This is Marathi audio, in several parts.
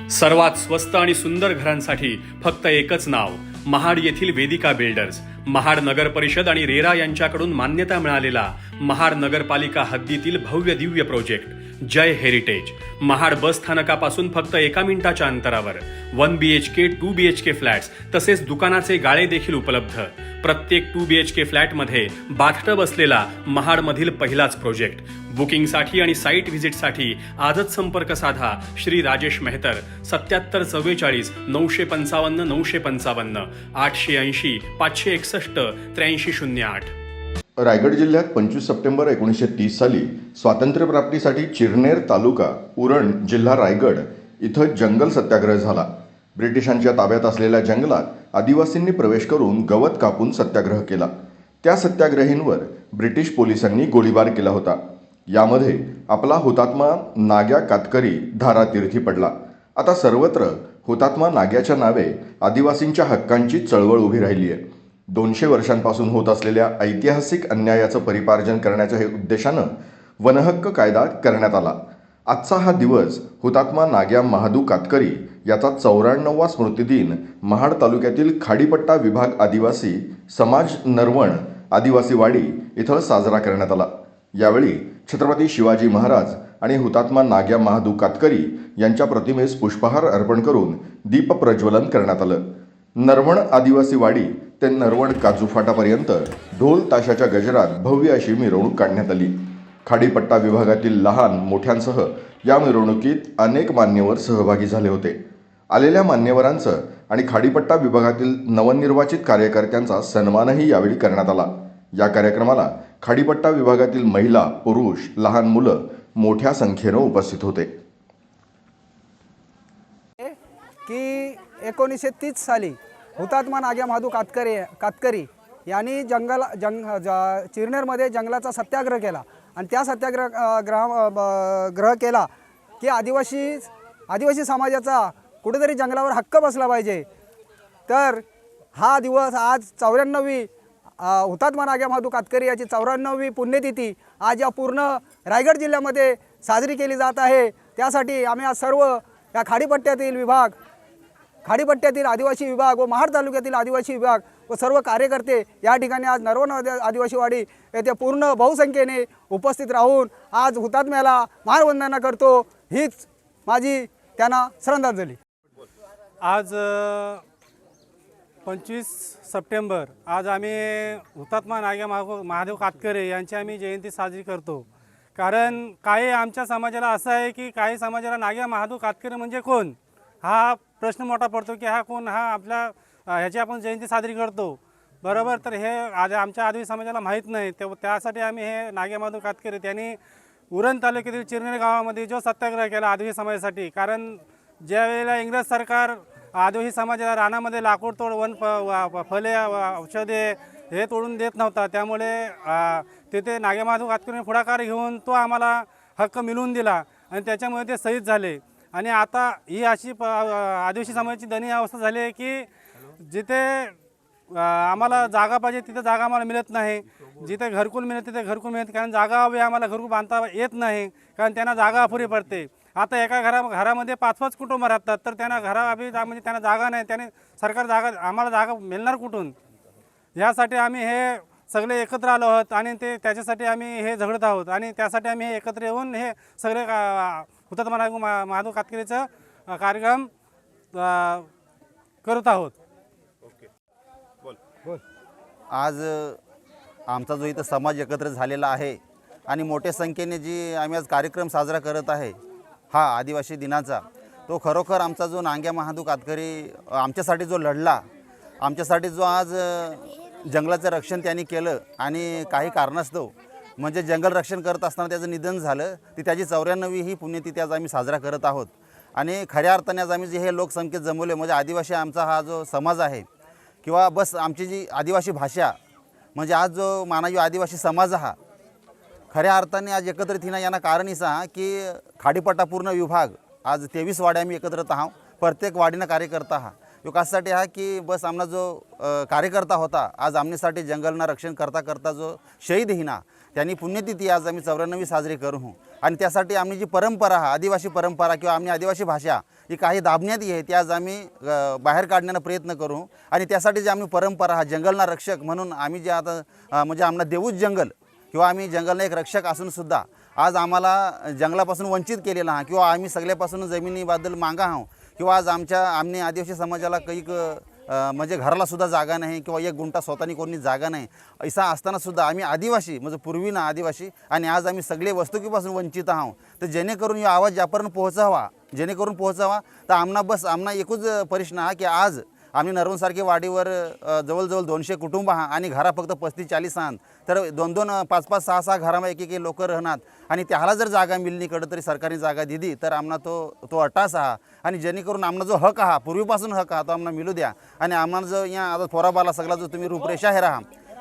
सर्वात स्वस्त आणि सुंदर घरांसाठी फक्त एकच नाव महाड येथील वेदिका बिल्डर्स महाड नगर परिषद आणि रेरा यांच्याकडून मान्यता मिळालेला महाड नगरपालिका हद्दीतील भव्य Divya project Jai heritage Mahad bus स्थानकापासून फक्त एका मिनिटाच्या अंतरावर. One B H K two B H K flats तसेच दुकानाचे गाळे देखील उपलब्ध. प्रत्येक टू बी एच के फ्लॅटमध्ये बाथटब असलेला महाडमधील पहिलाच प्रोजेक्ट. बुकिंगसाठी आणि साईट व्हिजिटसाठी आजच संपर्क साधा श्री राजेश मेहतर सत्याहत्तर चव्वेचाळीस नऊशे पंचावन्न नऊशे पंचावन्न आठशे ऐंशी पाचशे एकसष्ट त्र्याऐंशी शून्य आठ. रायगड जिल्ह्यात पंचवीस सप्टेंबर एकोणीसशे तीस साली स्वातंत्र्यप्राप्तीसाठी चिरनेर तालुका उरण जिल्हा रायगड इथं जंगल सत्याग्रह झाला. ब्रिटिशांच्या ताब्यात असलेल्या जंगलात आदिवासींनी प्रवेश करून गवत कापून सत्याग्रह केला. त्या सत्याग्रहींवर ब्रिटिश पोलिसांनी गोळीबार केला होता. यामध्ये आपला हुतात्मा नाग्या कातकरी धारातीर्थी पडला. आता सर्वत्र हुतात्मा नाग्याच्या नावे आदिवासींच्या हक्कांची चळवळ उभी राहिली आहे दोनशे वर्षांपासून होत असलेल्या ऐतिहासिक अन्यायाचं परिपार्जन करण्याच्या हे उद्देशानं वनहक्क कायदा करण्यात आला. आजचा हा दिवस हुतात्मा नाग्या महादू कातकरी याचा चौऱ्याण्णववा स्मृतिदिन महाड तालुक्यातील खाडीपट्टा विभाग आदिवासी समाज नरवण आदिवासी वाडी इथं साजरा करण्यात आला. यावेळी छत्रपती शिवाजी महाराज आणि हुतात्मा नाग्या महादू कातकरी यांच्या प्रतिमेस पुष्पहार अर्पण करून दीपप्रज्वलन करण्यात आलं. नरवण आदिवासी वाडी ते नरवण काजू फाटापर्यंत ढोल ताशाच्या गजरात भव्य अशी मिरवणूक काढण्यात आली. खाडीपट्टा विभागातील लहान मोठ्यांसह या मिरवणुकीत अनेक मान्यवर सहभागी झाले होते. आलेल्या मान्यवरांचं आणि खाडीपट्टा विभागातील नवनिर्वाचित कार्यकर्त्यांचा सन्मानही यावेळी करण्यात आला. या कार्यक्रमाला खाडीपट्टा विभागातील महिला पुरुष लहान मुलं मोठ्या संख्येनं उपस्थित होते. की एकोणीसशे तीस साली हुतात्मा नाग्या माधू कातकरी कातकरी यांनी जंगल जंग ज चिरनेरमध्ये जंगलाचा सत्याग्रह केला. आणि त्या सत्याग्रह ग्रह ब- ग्रह केला की आदिवासी आदिवासी समाजाचा कुठेतरी जंगलावर हक्क बसला पाहिजे. तर हा दिवस आज चौऱ्याण्णवी हुतात्मा नाग्या महादू कातकरी याची चौऱ्याण्णवी पुण्यतिथी आज या पूर्ण रायगड जिल्ह्यामध्ये साजरी केली जात आहे. त्यासाठी आम्ही आज सर्व या खाडीपट्ट्यातील विभाग खाडीपट्ट्यातील आदिवासी विभाग व महाड तालुक्यातील आदिवासी विभाग व सर्व कार्यकर्ते या ठिकाणी आज नरवण आदिवासीवाडी येथे पूर्ण बहुसंख्येने उपस्थित राहून आज हुतात्म्याला मानवंदना करतो. हीच माझी त्यांना श्रद्धांजली. आज पंचवीस सप्टेंबर आज आम्ही हुतात्मा नाग्या महादेव महादेव कातकरे यांची आम्ही जयंती साजरी करतो. कारण काही आमच्या समाजाला असं आहे की काही समाजाला नाग्या महादेव कातकरे म्हणजे कोण? हा प्रश्न मोठा पडतो की हा कोण हा आपल्या ह्याची आपण जयंती साजरी करतो. बरोबर? तर हे आज आमच्या आदिवासी समाजाला माहीत नाही. ते त्यासाठी आम्ही हे नागेमाधव महादेव कातकरे त्यांनी उरण तालुक्यातील चिरनेर गावामध्ये जो सत्याग्रह केला आदिवासी समाजासाठी. कारण ज्यावेळेला इंग्रज सरकार आदिवासी समाजाला रानामध्ये लाकूड तोड वन प फले औषधे हे तोडून देत नव्हता. त्यामुळे तिथे नागेमाधव कातकरीने पुढाकार घेऊन तो आम्हाला हक्क मिळवून दिला आणि त्याच्यामुळे ते शहीद झाले. आणि आता ही अशी प आदिवासी समाजाची दयनीय अवस्था झाली आहे की जिथे आम्हाला जागा पाहिजे तिथे जागा आम्हाला मिळत नाही. जिथे घरकुल मिळत तिथे घरकुल मिळत कारण जागा हवी आम्हाला घरकुल बांधता येत नाही. कारण त्यांना जागा अपुरी पडते. आता एका घरा घरामध्ये पाच पाच कुटुंब राहतात. तर त्यांना घरा जा- म्हणजे त्यांना जागा नाही. त्याने सरकार जागा आम्हाला जागा मिळणार कुठून? यासाठी आम्ही हे सगळे एकत्र आलो आहोत. आणि ते त्याच्यासाठी आम्ही हे झगडत आहोत. आणि त्यासाठी आम्ही हे एकत्र येऊन हे सगळे का- हुतात्मा नागू मा महादेव कातकरीचं अ, कार्यक्रम करत आहोत. आज आमचा जो इथं समाज एकत्र झालेला आहे आणि मोठ्या संख्येने जी आम्ही आज कार्यक्रम साजरा करत आहे हा आदिवासी दिनाचा तो खरोखर आमचा जो नांग्या महादू कातकरी आमच्यासाठी जो लढला आमच्यासाठी जो आज जंगलाचं रक्षण त्यांनी केलं आणि काही कारणास्तव म्हणजे जंगल रक्षण करत असताना त्याचं निधन झालं ती त्याची चौऱ्याण्णवी ही पुण्यतिथी आज आम्ही साजरा करत आहोत. आणि खऱ्या अर्थाने आज आम्ही जे हे लोकसंख्येत जमवले म्हणजे आदिवासी आमचा हा जो समाज आहे किंवा बस आमची जी आदिवासी भाषा म्हणजे आज जो मानवी आदिवासी समाज हा खऱ्या अर्थाने आज एकत्रित येणं यांना कारण असा की खाडीपट्टा पूर्ण विभाग आज तेवीस वाड्या आम्ही एकत्रित आहोत. प्रत्येक वाडीनं कार्यकर्ता हा. तो कशासाठी हा की बस आमना जो कार्यकर्ता होता आज आमनेसाठी जंगलना रक्षण करता करता जो शहीद हिना त्यांनी पुण्यतिथी आज आम्ही चौऱ्याण्णवी साजरी करू आणि त्यासाठी आम्ही जी परंपरा हा आदिवासी परंपरा किंवा आम्ही आदिवासी भाषा ही काही दाबण्यात आहे ती आज आम्ही बाहेर काढण्याचा प्रयत्न करू आणि त्यासाठी जे आम्ही परंपरा हा जंगलना रक्षक म्हणून आम्ही जे आता म्हणजे आम्हाला देऊच जंगल किंवा आम्ही जंगलना एक रक्षक असूनसुद्धा आज आम्हाला जंगलापासून वंचित केलेला हा किंवा आम्ही सगळ्यापासून जमिनीबद्दल मागा आहोत किंवा आज आमच्या आम्ही आदिवासी समाजाला काही म्हणजे घराला सुद्धा जागा नाही किंवा एक गुंठा स्वतःनी कोणी जागा नाही. असा असताना सुद्धा आम्ही आदिवासी म्हणजे पूर्वी ना आदिवासी आणि आज आम्ही सगळे वस्तुकीपासून वंचित आहोत. तर जेणेकरून हा आवाज ज्यापर्यंत पोहोचावा. जेणेकरून पोहोचावा. तर आमना बस आमना एकूच प्रश्न हा की आज आम्ही नरवणसारखी वाडीवर जवळजवळ दोनशे कुटुंब हा आणि घरा फक्त पस्तीस चाळीस आहात. तर दोन दोन पाच पाच सहा सहा घरामध्ये एक एक लोक राहणार. आणि त्याला जर जागा मिळली कडं तरी सरकारने जागा दिली तर आम्हाला तो तो अट्टास हा आणि जेणेकरून आम्हाला जो हक हा पूर्वीपासून हक हा तो आम्हाला मिळू द्या. आणि आम्हाला जो या आता थोराबाला सगळा जो तुम्ही रूपरेषा हे राहा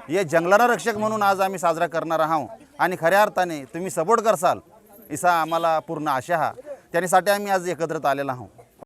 हे जंगलाला रक्षक म्हणून आज आम्ही साजरा करणार आहोत. आणि खऱ्या अर्थाने तुम्ही सपोर्ट करसाल इसा आम्हाला पूर्ण आशा हा त्यासाठी आम्ही आज एकत्रित आलेला आहोत.